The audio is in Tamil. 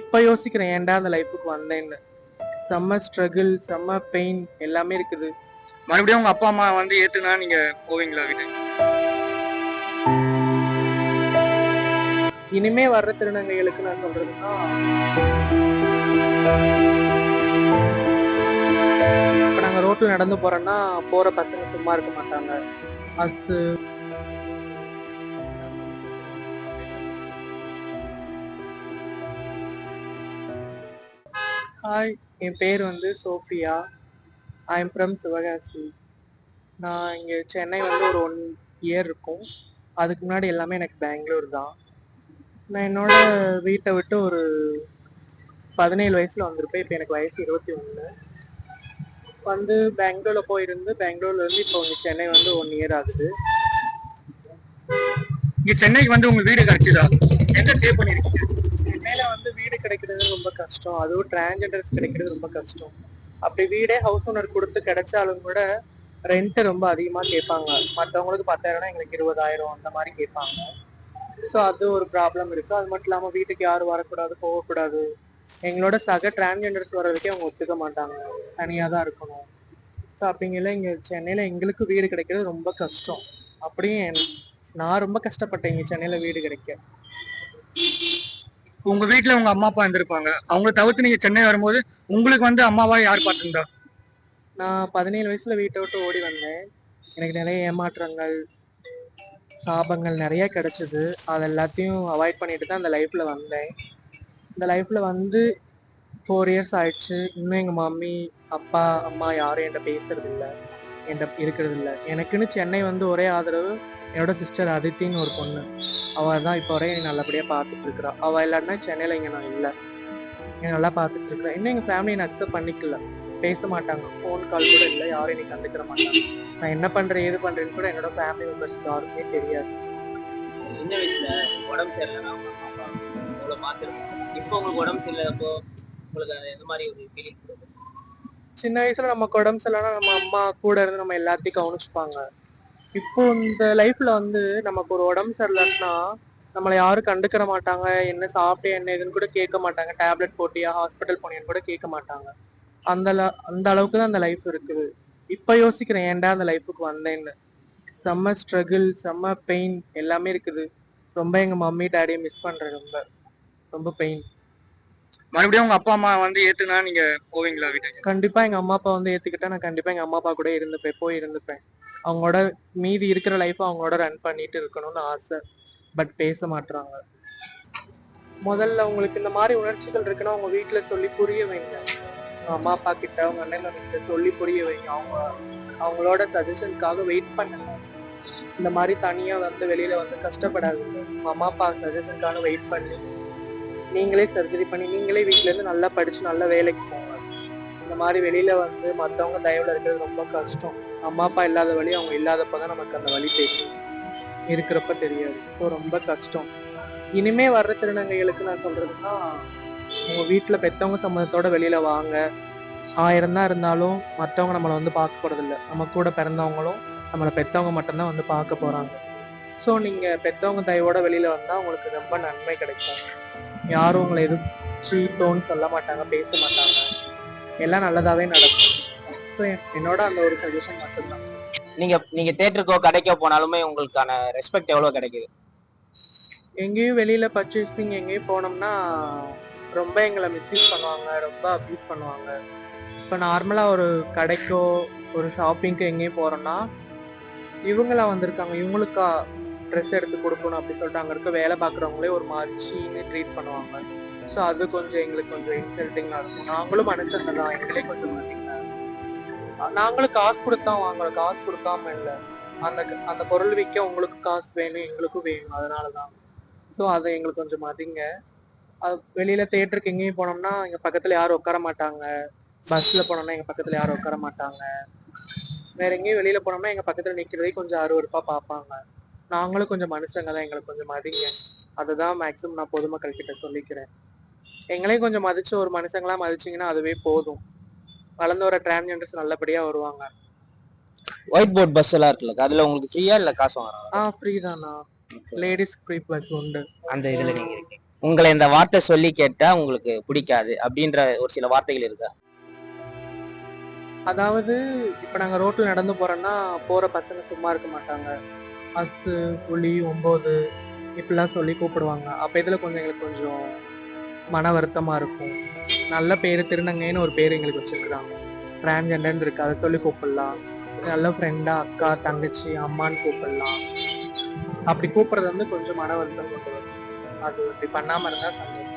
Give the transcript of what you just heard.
இப்ப யோசிக்கிறேன் ஏன்டா அந்த லைஃபுக்கு வந்தேன்னு. செம்ம ஸ்ட்ரகிள் செம்ம பெயின் எல்லாமே இருக்குது. மறுபடியும் உங்க அப்பா அம்மா வந்து ஏத்துனா நீங்க போவீங்களா வீட்டுக்கு? இனிமே வர்ற திருநங்கைகளுக்கு நான் சொல்றதுன்னா இப்ப நாங்க ரோட்டில் நடந்து போறோம்னா போற பசங்க சும்மா இருக்க மாட்டாங்க. பஸ் ஹாய் என் பேர் வந்து Sophia. I am from Sivakasi நான் இங்கே சென்னை வந்து ஒரு ஒன் இயர் இருக்கும். அதுக்கு முன்னாடி எல்லாமே எனக்கு பெங்களூர் தான். நான் என்னோட வீட்டை விட்டு ஒரு பதினேழு வயசில் வந்திருப்பேன். இப்போ எனக்கு வயசு இருபத்தி ஒன்று வந்து பெங்களூரில் போயிருந்து பெங்களூர்லேருந்து இப்போ இங்க சென்னை வந்து ஒன் இயர் ஆகுது. இங்கே சென்னைக்கு வந்து உங்கள் வீடு கிடச்சிதா எங்க ஸ்டே பண்ணியிருக்கீங்க வீடு கிடைக்கிறது ரொம்ப கஷ்டம். அதுவும் டிரான்ஜெண்டர்ஸ் கிடைக்கிறது ரொம்ப கஷ்டம். அப்படி வீடே ஹவுஸ் ஓனர் கொடுத்து கிடைச்சாலும் கூட ரெண்ட் ரொம்ப அதிகமாக கேட்பாங்க. மற்றவங்களுக்கு பத்தாயிரம்னா எங்களுக்கு இருபதாயிரம் அந்த மாதிரி கேட்பாங்க. ஸோ அது ஒரு ப்ராப்ளம் இருக்குது அது மட்டும் இல்லாமல் வீட்டுக்கு யாரும் வரக்கூடாது போகக்கூடாது. எங்களோட சக டிரான்ஜெண்டர்ஸ் வர்றதுக்கே அவங்க ஒத்துக்க மாட்டாங்க. தனியாக தான் இருக்கணும். ஸோ அப்படிங்கல இங்கே சென்னையில் எங்களுக்கு வீடு கிடைக்கிறது ரொம்ப கஷ்டம். அப்படியும் என்- நான் ரொம்ப கஷ்டப்பட்டேன் இங்கே சென்னையில் வீடு கிடைக்க. உங்க வீட்டுல உங்க அம்மா அப்பா இருந்திருப்பாங்க. அவங்க தவிர்த்து நீங்க சென்னை வரும்போது உங்களுக்கு வந்து அம்மாவா யார் பார்த்துருந்தா? நான் பதினேழு வயசுல வீட்டை விட்டு ஓடி வந்தேன். எனக்கு நிறைய ஏமாற்றங்கள் சாபங்கள் நிறைய கிடைச்சது. அது எல்லாத்தையும் அவாய்ட் பண்ணிட்டு தான் அந்த லைஃப்ல வந்தேன். இந்த லைஃப்ல வந்து ஃபோர் இயர்ஸ் ஆயிடுச்சு. இன்னும் எங்க மம்மி அப்பா அம்மா யாரும் என்கிட்ட பேசுறது இல்லை என்கிட்ட இருக்கிறது இல்லை எனக்குன்னு சென்னை வந்து ஒரே ஆதரவு என்னோட சிஸ்டர் அதித்தின்னு ஒரு பொண்ணு. அவ தான் இப்போ வரையும் என்னை நல்லபடியா பார்த்துட்டு இருக்கிறா அவ இல்லாட்டினா சென்னையில இங்க நான் இல்லை. என்னை நல்லா பார்த்துட்டு இருக்கிறேன் இன்னும் எங்க ஃபேமிலி என்னை அக்செப்ட் பண்ணிக்கல. பேச மாட்டாங்க. ஃபோன் கால் கூட இல்லை. யாரும் என்னை கண்டுக்கிற மாட்டாங்க. நான் என்ன பண்றேன் ஏது பண்றேன்னு கூட என்னோட ஃபேமிலி மெம்பர்ஸ் யாருக்குமே தெரியாது. சின்ன வயசுல உடம்பு சரியில்லைன்னா உங்களை பார்த்துருக்கோம் இப்போ உங்களுக்கு உடம்பு சரியில்லாதப்போ உங்களுக்கு எந்த மாதிரி ஒரு ஃபீலிங் சின்ன வயசுல நமக்கு உடம்பு சரியில்லைனா நம்ம அம்மா கூட இருந்து நம்ம எல்லாத்தையும் கவனிச்சுப்பாங்க. இப்போ இந்த லைஃப்ல வந்து நமக்கு ஒரு உடம்பு சரியில்லைன்னா நம்மளை யாரும் கண்டுக்கிற மாட்டாங்க. என்ன சாப்பிட்டு என்ன ஏதுன்னு கூட கேட்க மாட்டாங்க. டேப்லெட் போட்டியா ஹாஸ்பிட்டல் போனியான்னு கூட கேட்க மாட்டாங்க. அந்த அந்த அளவுக்கு தான் அந்த லைஃப் இருக்குது. இப்ப யோசிக்கிறேன் ஏன்டா அந்த லைஃபுக்கு வந்தேன்னு. செம்ம ஸ்ட்ரகிள் செம்ம பெயின் எல்லாமே இருக்குது. ரொம்ப எங்க மம்மி டேடியை மிஸ் பண்றேன் ரொம்ப. ரொம்ப பெயின் மறுபடியும் உங்க அப்பா அம்மா வந்து ஏத்துனா நீங்க போவீங்களா வீட்டுக்கு? கண்டிப்பா எங்க அம்மா அப்பா வந்து ஏத்துக்கிட்டா நான் கண்டிப்பா எங்க அம்மா அப்பா கூட இருந்துப்பேன் போய் இருந்துப்பேன். அவங்களோட மீதி இருக்கிற லைஃப் அவங்களோட ரன் பண்ணிட்டு இருக்கணும்னு ஆசை. பட் பேச மாட்டுறாங்க முதல்ல உங்களுக்கு இந்த மாதிரி உணர்ச்சிகள் இருக்குன்னா அவங்க வீட்டுல சொல்லி புரிய வைங்க. உங்க அம்மா அப்பா கிட்ட உங்க அண்ணன் கிட்ட சொல்லி புரிய வைங்க. அவங்க அவங்களோட சஜஷனுக்காக வெயிட் பண்ணுங்க. இந்த மாதிரி தனியா வந்து வெளியில வந்து கஷ்டப்படாதீங்க. உங்க அம்மா அப்பா சஜஷனுக்காக வெயிட் பண்ணி. நீங்களே சர்ஜரி பண்ணி நீங்களே வீட்ல இருந்து நல்லா படிச்சு நல்லா வேலைக்கு போங்க. இந்த மாதிரி வெளியில வந்து மத்தவங்க தயவுல இருக்கிறது ரொம்ப கஷ்டம். அம்மா அப்பா இல்லாத வழி அவங்க இல்லாதப்பதான் நமக்கு அந்த வழி தெரியும். இருக்கிறப்ப தெரியாது. ஸோ ரொம்ப கஷ்டம். இனிமே வர்ற திருநங்கைகளுக்கு நான் சொல்றதுன்னா உங்க வீட்டுல பெத்தவங்க சம்மதத்தோட வெளியில வாங்க. ஆயிரம் தான் இருந்தாலும் மற்றவங்க நம்மளை வந்து பார்க்க போகிறதில்ல நம்ம கூட பிறந்தவங்களும் நம்மளை பெத்தவங்க மட்டும்தான் வந்து பார்க்க போறாங்க. ஸோ நீங்க பெத்தவங்க தயவோட வெளியில வந்தா உங்களுக்கு ரொம்ப நன்மை கிடைக்கும். யாரும் உங்களை எதுவும் சீட்டோன்னு சொல்ல மாட்டாங்க பேச மாட்டாங்க. எல்லாம் நல்லதாவே நடக்கும். என்னோட அந்த ஒரு சஜஷன் மட்டும்தான். நீங்க நீங்க தேட்டருக்கோ கடைக்கோ போனாலுமே உங்களுக்கான ரெஸ்பெக்ட் எவ்வளவு கிடைக்குது? எங்கேயும் வெளியில பர்ச்சேசிங் எங்கேயும் போனோம்னா ரொம்ப எங்களை மிஸ்யூஸ் பண்ணுவாங்க ரொம்ப அப்யூஸ் பண்ணுவாங்க. இப்போ நார்மலா ஒரு கடைக்கோ ஒரு ஷாப்பிங்க்கு எங்கேயும் போறோம்னா இவங்களா வந்திருக்காங்க இவங்களுக்கா ட்ரெஸ் எடுத்து கொடுக்கணும் அப்படின்னு சொல்லிட்டு அங்க இருக்க வேலை பார்க்குறவங்களே ஒரு மாதிரி சீன்னு ட்ரீட் பண்ணுவாங்க. ஸோ அது கொஞ்சம் எங்களுக்கு கொஞ்சம் இன்சல்ட்டிங்காக இருக்கும். நாங்களும் மனுஷங்க தான் எங்களே கொஞ்சம் மாட்டீங்க நாங்களும் காசு கொடுத்தா வாங்குறோம் காசு கொடுக்காம இல்லை. அந்த அந்த பொருள் விற்க உங்களுக்கு காசு வேணும் எங்களுக்கும் வேணும். அதனால தான் ஸோ அதை எங்களுக்கு கொஞ்சம் மதிங்க. அது வெளியில தேட்டருக்கு எங்கேயும் போனோம்னா எங்க பக்கத்துல யாரும் உட்கார மாட்டாங்க. பஸ்ல போனோம்னா எங்க பக்கத்துல யாரும் உட்கார மாட்டாங்க. வேற எங்கேயும் வெளியில போனோம்னா எங்க பக்கத்துல நிக்கிறதே கொஞ்சம் அருவறுப்பா பார்ப்பாங்க. நாங்களும் கொஞ்சம் மனுஷங்க தான் எங்களுக்கு கொஞ்சம் மதிங்க. அதுதான் மேக்ஸிமம் நான் பொதுமக்கள் கிட்ட சொல்லிக்கிறேன். எங்களையும் கொஞ்சம் மதிச்சு ஒரு மனுஷங்களா மதிச்சிங்கன்னா அதுவே போதும். வளர்ந்து வர டிரான்ஜெண்டர்ஸ் நல்லபடியா வருவாங்க. ஒயிட் போர்ட் பஸ் எல்லாம் இருக்குல்ல அதுல உங்களுக்கு ஃப்ரீயா இல்ல காசு வாங்குறாங்க ஆ ஃப்ரீ தானா லேடிஸ் ஃப்ரீ பஸ் உண்டு. அந்த இதுல நீங்க உங்களை இந்த வார்த்தை சொல்லி கேட்டா உங்களுக்கு பிடிக்காது அப்படின்ற ஒரு சில வார்த்தைகள் இருக்கா? அதாவது இப்ப நாங்க ரோட்ல நடந்து போறோம்னா போற பசங்க சும்மா இருக்க மாட்டாங்க. அசு புலி ஒன்பது இப்படிலாம் சொல்லி கூப்பிடுவாங்க. அப்ப இதுல கொஞ்சம் எங்களுக்கு கொஞ்சம் மன வருத்தமாக இருக்கும். நல்ல பேர் திருநங்கைன்னு ஒரு பேர் எங்களுக்கு வச்சுருக்காங்க. டிரான்ஜெண்டர்னு இருக்கு அதை சொல்லி கூப்பிடலாம். நல்ல ஃப்ரெண்டா அக்கா தங்கச்சி அம்மான்னு கூப்பிடலாம். அப்படி கூப்பிடுறது வந்து கொஞ்சம் மன வருத்தம் கொண்டு வரும் அது இப்படி பண்ணாமல் இருந்தால் சந்தோஷம்.